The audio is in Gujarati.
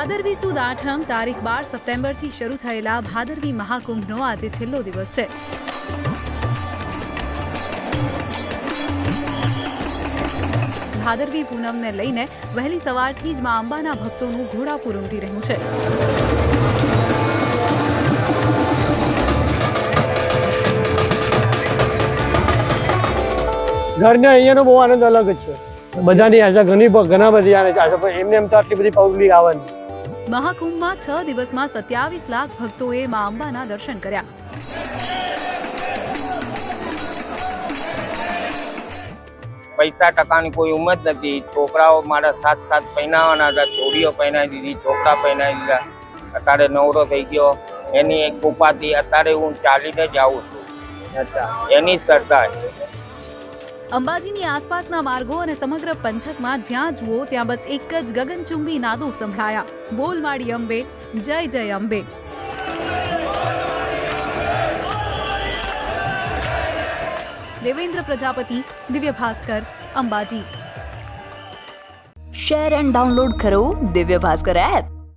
ભાદરવી સુદ આઠમ તારીખ બાર સપ્ટેમ્બરથી શરૂ થયેલા ભાદરવી મહાકુંભનો આજે છેલ્લો દિવસ છે. ભાદરવી પૂનમને લઈને વહેલી સવારથી જ મા અંબાના ભક્તોનું ઘોડાપુર ઉમટી રહ્યું છે. ઘરને અહીંયાનો બહુ આનંદ અલગ જ છે. બધાની આશા ઘણી ઘણા બધી આને આશા પણ એમને એમ તો આટલી બધી પબ્લિક આવે નહીં. મહાકુંભમાં છ દિવસમાં સત્યાવીસ લાખ ભક્તોએ મા અંબાના દર્શન કર્યા. પૈસા ટકાની કોઈ ઉંમર નથી. છોકરાઓ મારા સાત સાત પહેરાવાના હતા. ચોરીઓ પહેરાવી દીધી છોકરા પહેરાવી દીધા. અત્યારે નવરો થઈ ગયો. એની એક કૃપાથી અત્યારે હું ચાલીને જ આવું છું. એની શ્રદ્ધા છે અંબાજીની આસપાસના માર્ગો અને સમગ્ર પંથકમાં જ્યાં જુઓ ત્યાં બસ એક જ ગગનચુંબી નાદો સંભળાયા. બોલ માડી અંબે, જય જય Ambe. Devendra Prajapati, Divya Bhaskar, Ambaji. Share and download કરો દિવ્ય ભાસ્કર એપ